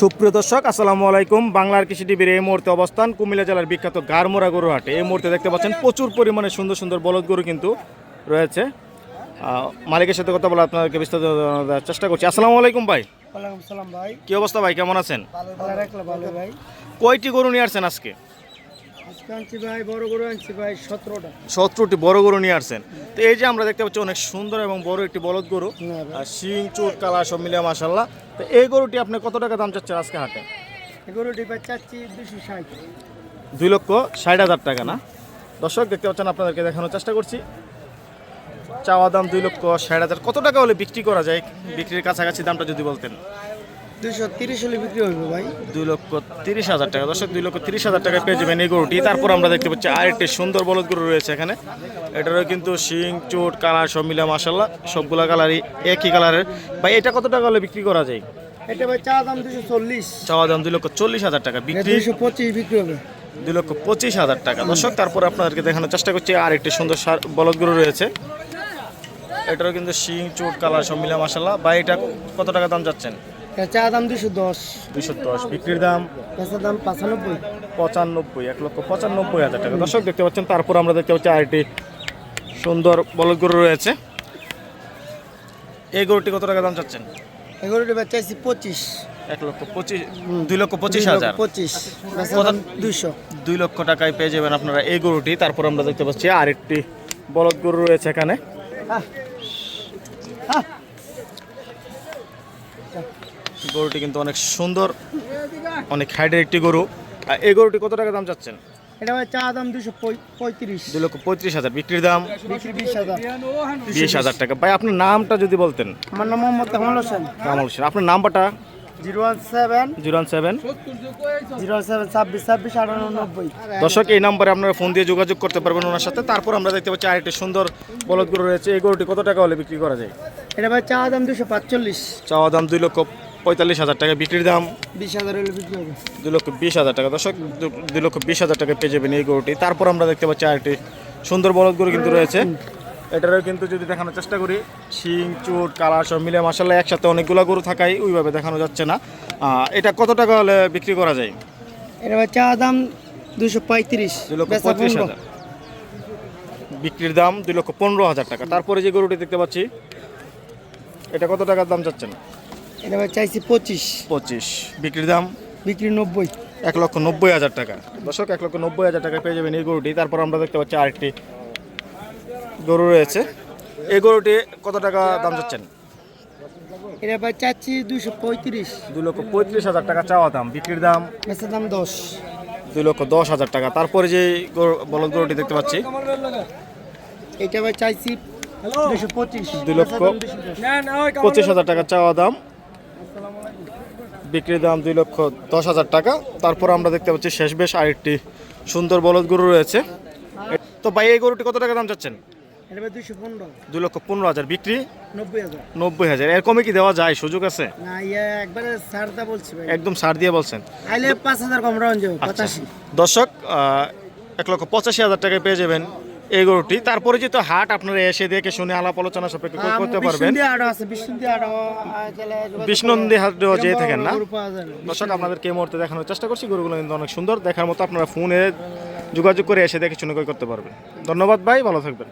সুপ্রিয় দর্শক আসসালামু আলাইকুম। বাংলার কৃষি টিভির এই মুহূর্তে অবস্থান কুমিল্লা জেলার বিখ্যাত গারমোড়া গরু হাটে এই মুহূর্তে দেখতে পাচ্ছেন প্রচুর পরিমাণে সুন্দর সুন্দর বলদ গরু কিন্তু রয়েছে। মালিকের সাথে কথা বলে আপনাদেরকে বিস্তারিত দেওয়ার চেষ্টা করছি। আসসালামু আলাইকুম ভাই। ওয়ালাইকুম সালাম ভাই। কি অবস্থা ভাই? কেমন আছেন? ভালো রাখলে ভালো ভাই। কয়টি গরু নিয়ে আসছেন আজকে? সতেরোটা। বড় গরু নিয়ে আসছেন। তো এই যে আমরা দেখতে পাচ্ছি অনেক সুন্দর এবং বড় একটি বলদ গরু। হ্যাঁ আর শিং চুট কালা সব মিলে মাসাল্লাহ তো এই গরুটি আপনি কত টাকা দাম চাচ্ছেন আজকে হাটে? এই গরুটি চাচ্ছি দুশো ষাট। দুই লক্ষ ষাট হাজার টাকা না? দর্শক দেখতে পাচ্ছেন আপনাদেরকে দেখানোর চেষ্টা করছি। চাওয়া দাম দুই লক্ষ ষাট হাজার। কত টাকা হলে বিক্রি করা যায়? বিক্রির কাছাকাছি দামটা যদি বলতেন। দুশো তিরিশ হলে বিক্রি হইবে ভাই। দুই লক্ষ তিরিশ হাজার টাকা। দর্শক দুই লক্ষ তিরিশ হাজার টাকায় পেয়ে যাবেন এই গরুটি। তারপর আমরা দেখতে পাচ্ছি আরেকটি সুন্দর বলদ গরু রয়েছে এখানে। এটারও কিন্তু শিং চোট কালার সব মিলে মাসাল্লাহ সবগুলা কালারই একই কালারের। ভাই এটা কত টাকা হলে বিক্রি করা যায়? এটা ভাই চা দাম দুশো চল্লিশ। চাওয়া দাম দুই লক্ষ চল্লিশ হাজার টাকা। বিক্রি দুশো পঁচিশ বিক্রি হবে। দুই লক্ষ পঁচিশ হাজার টাকা। দর্শক তারপর আপনাদেরকে দেখানোর চেষ্টা করছি আর একটি সুন্দর সার- বলদ গরু রয়েছে। এটারও কিন্তু শিং চোট কালার সব মিলে মাসাল্লাহ বা এটা কত টাকা দাম যাচ্ছেন? এটা দাম দুশো দশ। দুইশো দশ বিক্রির দাম? পেঁচার দাম পাঁচানব্বই। পঁচানব্বই এক লক্ষ পঁচানব্বই হাজার টাকা। দর্শক দেখতে পাচ্ছেন তারপর আমরা দেখতে পাচ্ছি আরেকটি সুন্দর বলদ গরু রয়েছে। এই গরুটি কত টাকা দাম চাচ্ছেন? এই গরুটি ভাই চাইছি পঁচিশ। এক লক্ষ পঁচিশ দুই লক্ষ পঁচিশ হাজার। পঁচিশ দুইশো। দুই লক্ষ টাকায় পেয়ে যাবেন আপনারা এই গরুটি। তারপর আমরা দেখতে পাচ্ছি আরেকটি বলদ গরু রয়েছে এখানে। গরুটি কিন্তু অনেক সুন্দর অনেক হাইডের একটি গরু। আর এই গরুটি কত টাকা দাম চাচ্ছেন? এটা ভাই চা দাম দুশো পঁয়ত্রিশ। লক্ষ পঁয়ত্রিশ হাজার। বিক্রির দাম? বিশ হাজার। টাকা। ভাই আপনার নামটা যদি বলতেন। আমার নাম মোহাম্মদ কামাল হোসেন। কামাল হোসেন আপনার নাম্বারটা? Zero one seven zero one seven. Zero seven ছাব্বিশ ছাব্বিশ আটানব্বই দর্শক এই নাম্বারে আপনারা ফোন দিয়ে যোগাযোগ করতে পারবেন ওনার সাথে। তারপর আমরা দেখতে পাচ্ছি আরেকটি সুন্দর বলদ গরু রয়েছে। এই গরুটি কত টাকা হলে বিক্রি করা যায়? এটা ভাই চা দাম দুশো পাঁচচল্লিশ। চাওয়া দাম দুই লক্ষ পঁয়তাল্লিশ হাজার টাকা বিক্রির দাম। বিশ হাজার দুই লক্ষ বিশ হাজার টাকা। দর্শক দু- দুই লক্ষ বিশ হাজার টাকা পেয়ে যাবেন এই গরুটি। তারপর আমরা দেখতে পাচ্ছি আরেকটি সুন্দর বলদ গরু কিন্তু রয়েছে। এটারও কিন্তু যদি দেখানোর চেষ্টা করি শিং চুট কালা সব মিলে মাসাল্লাহ একসাথে অনেকগুলো গরু থাকাই ওইভাবে দেখানো যাচ্ছে না। এটা কত টাকা হলে বিক্রি করা যায়? এটা চা দাম দুশো পঁয়ত্রিশ। দুই লক্ষ পঁয়ত্রিশ হাজার। বিক্রির দাম দুই লক্ষ পনেরো হাজার টাকা। তারপরে যে গরুটি দেখতে পাচ্ছি এটা কত টাকার দাম চাচ্ছেন? এটা চাইছি পঁচিশ। পঁচিশ। বিক্রির দাম? বিক্রি নব্বই। এক লক্ষ নব্বই হাজার টাকা। দর্শক এক লক্ষ নব্বই হাজার টাকা পেয়ে যাবেন এই গরুটি। তারপর আমরা দেখতে পাচ্ছি আরেকটি গরু রয়েছে। এই গরুটি কত টাকা দাম চাচ্ছেন? এটা ভাই চাচ্ছি দুশো পঁয়ত্রিশ। দুই লক্ষ পঁয়ত্রিশ হাজার টাকা চাওয়া দাম। বিক্রির দাম? বেচার দাম দশ। দুই লক্ষ দশ হাজার টাকা। তারপরে যে গরু বলদ গরুটি দেখতে পাচ্ছি। এটা ভাই চাইছি দুশো পঁচিশ। দুই লক্ষ পঁচিশ হাজার টাকা চাওয়া দাম। বিক্রির দাম দুই লক্ষ দশ হাজার টাকা। তারপর আমরা দেখতে পাচ্ছি শেষ বেশ আরেকটি সুন্দর বলদ গরু রয়েছে। তো ভাই এই গরুটি কত টাকা দাম চাচ্ছেন? দুই লক্ষ পনেরো হাজার। বিক্রি? নব্বই হাজার। এর কমে কি দেওয়া যায়? সুযোগ আছে? একদম দিয়ে বলছেন। আচ্ছা। দর্শক এক লক্ষ পঁচাশি হাজার টাকায় পেয়ে যাবেন এই গরুটি। তারপরে তো হাট আপনারা এসে দেখে শুনে আলাপ আলোচনা সাপেক্ষে করতে পারবেন। বিষ্ণন্দী হাট যেয়ে থাকেন না? দর্শক আপনাদেরকে এই মুহূর্তে দেখানোর চেষ্টা করছি। গরুগুলো কিন্তু অনেক সুন্দর দেখার মতো আপনারা ফোনে যোগাযোগ করে এসে দেখে শুনে করে করতে পারবেন। ধন্যবাদ ভাই ভালো থাকবেন।